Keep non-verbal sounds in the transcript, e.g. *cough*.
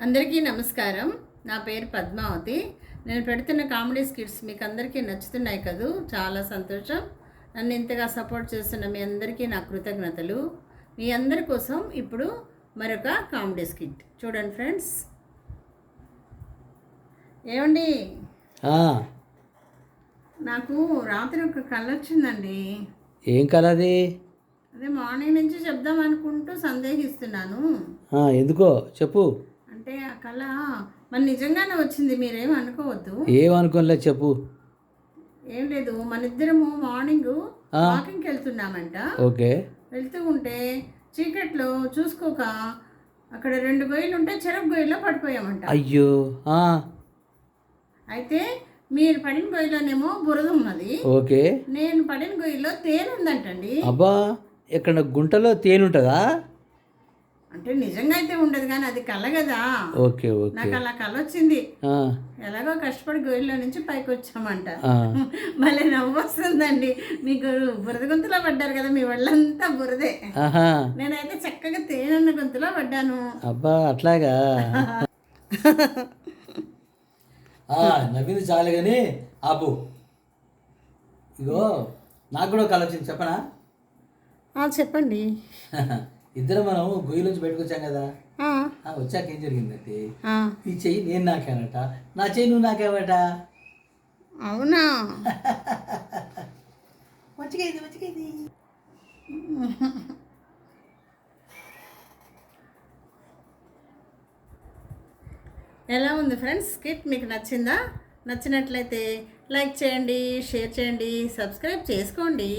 అందరికీ నమస్కారం. నా పేరు పద్మావతి. నేను పెడుతున్న కామెడీ స్కిట్స్ మీకు అందరికీ నచ్చుతున్నాయి కదూ? చాలా సంతోషం. నన్ను ఇంతగా సపోర్ట్ చేస్తున్న మీ అందరికీ నా కృతజ్ఞతలు. మీ అందరి కోసం ఇప్పుడు మరొక కామెడీ స్కిట్. చూడండి ఫ్రెండ్స్. ఏమండి? నాకు రాత్రి ఒక కళ వచ్చిందండి. ఏం కలది అదే? మార్నింగ్ నుంచి చెప్దాం అనుకుంటూ సందేహిస్తున్నాను. ఎందుకో? చెప్పు. అంటే ఆ కళ మరి నిజంగానే వచ్చింది మీరేం అనుకోవద్దు. ఏమనుకోలే చెప్పు. ఏం లేదు మన ఇద్దరము మార్నింగ్. వాకింగ్కి వెళ్తున్నామంట. ఓకే. వెళ్తూ ఉంటే చీకట్లో చూసుకోక అక్కడ రెండు గొయ్యలు ఉంటే చెరకు గొయ్యిలో పడిపోయామంట. అయ్యో అయితే మీరు పడిన గొయ్యిలోనేమో బురద ఉన్నది. ఓకే. నేను పడిన గొయ్యిలో తేనె ఉందంటండి అబ్బా ఇక్కడ గుంటలో తేనుంటుందా అంటే నిజంగా అయితే ఉండదు కానీ అది కళ కదా. Okay okay. నాకు అలా కళ వచ్చింది. ఎలాగో కష్టపడి గొయ్యిలో నుంచి పైకి వచ్చామంట. మళ్ళీ నవ్వు వస్తుందండి. మీకు బురద గొంతులో పడ్డారు కదా మీ వాళ్ళంతా బురదే. నేనైతే చక్కగా తేనెన్న గొంతులో పడ్డాను. అబ్బా అట్లాగా? ఆ, నవ్వింది చాలు కానీ ఆపు. ఇగో నాకు కూడా కళ వచ్చింది చెప్పనా? చెప్పండి. *laughs* ఇద్దరు మనం గొయ్యిలోంచి బయటకు వచ్చాం కదా. ఆ, వచ్చాక ఏం జరిగిందంటే ఈ చెయ్యి నేను నాకానట. నా చెయ్యి నువ్వు నాకేవట. అవునా? *laughs* మంచిగా ఇది మంచిగా ఇది ఎలా ఉంది ఫ్రెండ్స్? స్కిట్ మీకు నచ్చిందా? నచ్చినట్లయితే లైక్ చేయండి షేర్ చేయండి సబ్స్క్రైబ్ చేసుకోండి.